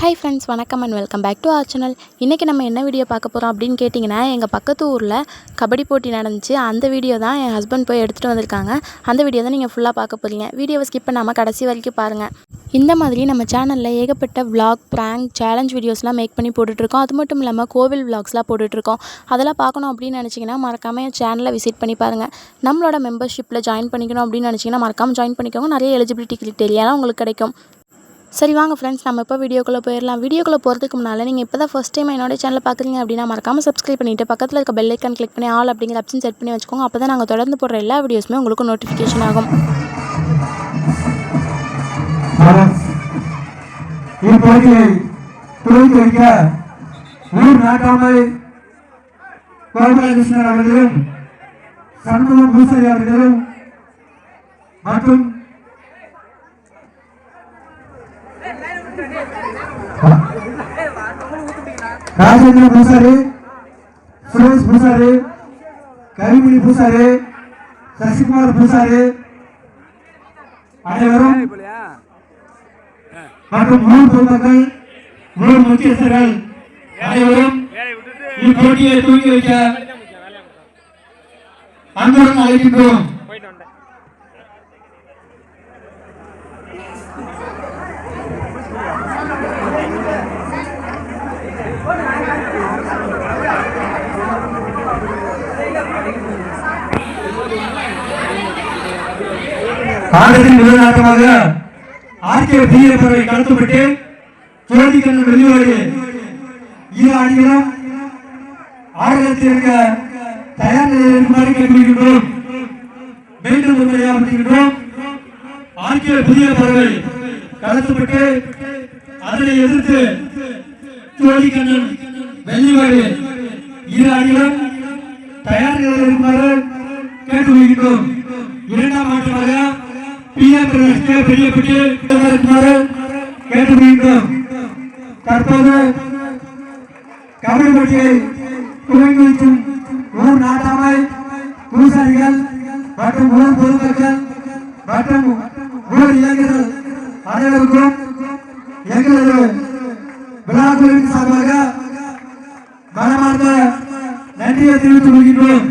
Hi friends வணக்கம் and welcome back to our channel இன்றைக்கி நம்ம என்ன வீடியோ பார்க்க போகிறோம் அப்படின்னு கேட்டிங்கன்னா எங்கள் பக்கத்து ஊரில் கபடி போட்டி நடந்துச்சு. அந்த வீடியோ தான் என் ஹஸ்பண்ட் போய் எடுத்துகிட்டு வந்திருக்காங்க. அந்த வீடியோ தான் நீங்கள் ஃபுல்லாக பார்க்க போகிறீங்க வீடியோவை ஸ்கிப் பண்ணாமல் கடைசி வரைக்கும் பாருங்கள் இந்த மாதிரி நம்ம சேனலில் ஏகப்பட்ட விளாக் ப்ராங்க் சேலஞ்ச் வீடியோஸ்லாம் மேக் பண்ணி போட்டுட்ருக்கோம். அது மட்டும் இல்லாமல் கோவில் விளாக்ஸ்லாம் போட்டுட்ருக்கோம். அதெல்லாம் பார்க்கணும் அப்படின்னு நினச்சிங்கன்னா மறக்காமல் என் சேனலை விசிட் பண்ணி பாருங்கள் நம்மளோட மெம்பர்ஷிப்பில் ஜாயின் பண்ணிக்கணும் அப்படின்னு நினச்சிங்கன்னா மறக்காமல் ஜாயின் பண்ணிக்கோங்க. நிறைய எலிஜிபிலிட்டி கிரிட்டேரியாலாம் உங்களுக்கு கிடைக்கும். சரி வாங்க ஃப்ரெண்ட்ஸ் நம்ம இப்போ வீடியோக்குள்ளே போயிடலாம். வீடியோக்குள்ளே போகிறதுக்கு முன்னால் நீங்கள் இப்போ தான் ஃபஸ்ட் டைம் என்னோட சேனல் பார்க்குறீங்க அப்படின்னா மறக்காமல் சப்ஸ்கிரைப் பண்ணிவிட்டு பக்கத்தில் இருக்க பெல் ஐக்கான் கிளிக் பண்ணி ஆல் அப்படிங்கிற ஆப்ஷன் செட் பண்ணி வச்சுக்கோங்க. அப்போ தான் நாங்கள் தொடர்ந்து போடுற எல்லா வீடியோஸுமே உங்களுக்கு நோட்டிஃபிகேஷன் ஆகும். வைக்க ஊர் நாட்டாமை கோபாலகிருஷ்ணன் அவர்களும் சண்முகம் பூசரி அவர்களும் மற்றும் ராஜேந்திர பூசாரி சுரேஷ் பூசாரி கவிமணி பூசாரி சசிகுமார் பூசாரி அனைவரும் மற்றும் ஊர் பொதுமக்கள் ஊர் முக்கியஸ்தர்கள் அனைவரும் இப்போட்டியை தூக்கி வைக்க அன்புடன் அழைக்கின்றோம். ஆட்டத்தின் முதல் ஆட்டமாக ஆர்கே பீரப்பரை கடத்தப்பட்டு ஜோதிகண்ணன் வெளியோடு இரு அணிகளும் ஆடுகளத்தில் இருக்க தயார் நிலையில் இருக்குமாறு கேட்டுக்கொள்கின்றோம். மீண்டும் ஒரு முறையாகின்றோம் ஆர்கே புதிய பறவை கடத்தப்பட்டு அதனை எதிர்த்து ஜோதிகண்ணன் வெள்ளிவாடு இரு அணிகளும் தயார் நிலையில் இருக்குமாறு கேட்டுக்கொள்கின்றோம். இரண்டாம் ஆட்டமாக பிஎம் பெரியப்பட்டு கேட்டுக்கொள்கின்றோம் தற்போது கபடி துவங்கி வைக்கும் ஊர் நாட்டாமை பூசாரிகள் மற்றும் ஊர் பொதுமக்கள் மற்றும் ஊர் இளைஞர்கள் அனைவருக்கும் எங்களது விழா குழுவின் சார்பாக மனமார்ந்த நன்றியை தெரிவித்துக் கொள்கின்றோம்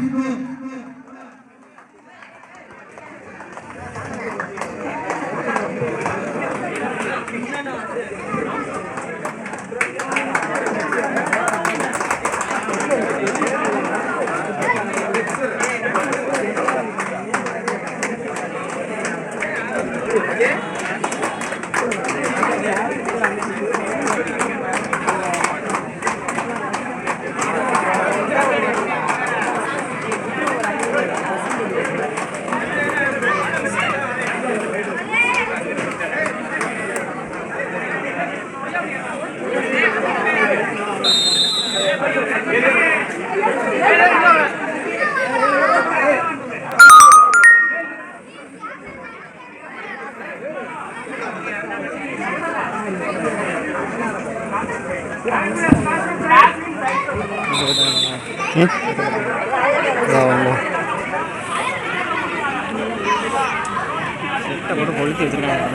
செட்டை போட்டு கொளுத்தி வச்சிருக்காங்க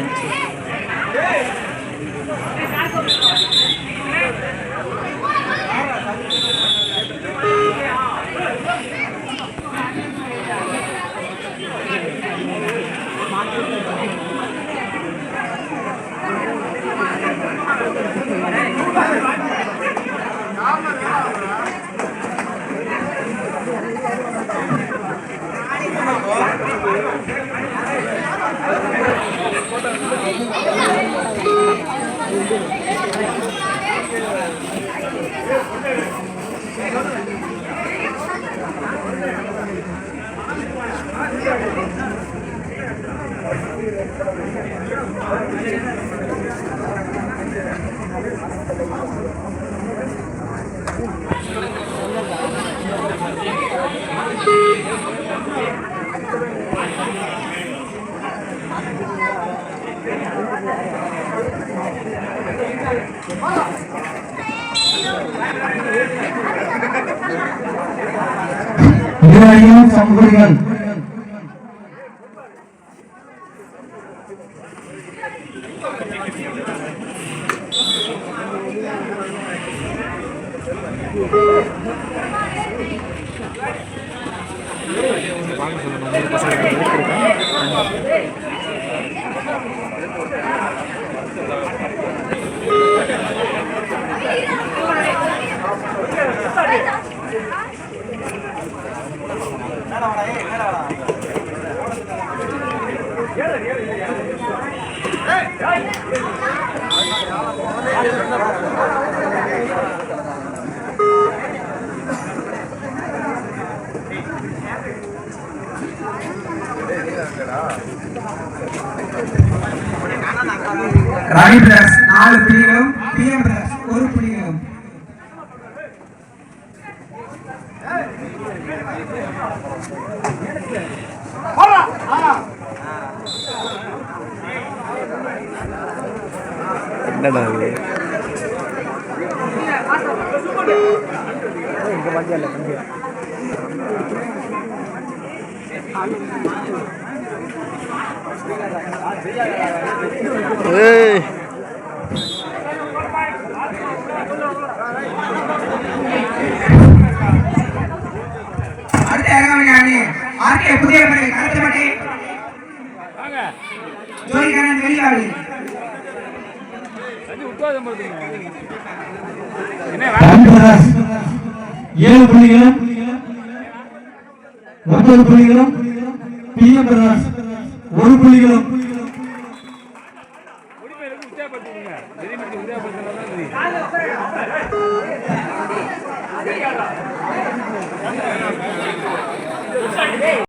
அடைஞ்சு இரு அணியும் சமூகங்கள் வாங்க சொல்லணும் மூணு பசங்க இருக்கேன் ராணி பிரதர்ஸ் நாலு புள்ளிகளும் பிஎம் பிரதர்ஸ் ஒரு புள்ளிகளும். என்னடா இது? இங்கே வண்டியா இல்லை வண்டியா? ஏய். ஆர்கே புதிய படை கருத்துப்பட்டி ஜோதிகண்ணன் வெளியாளி ஏழு புள்ளிகளும் ஒன்பது புள்ளிகளும் பிஎம் ஒரு புலிகளும்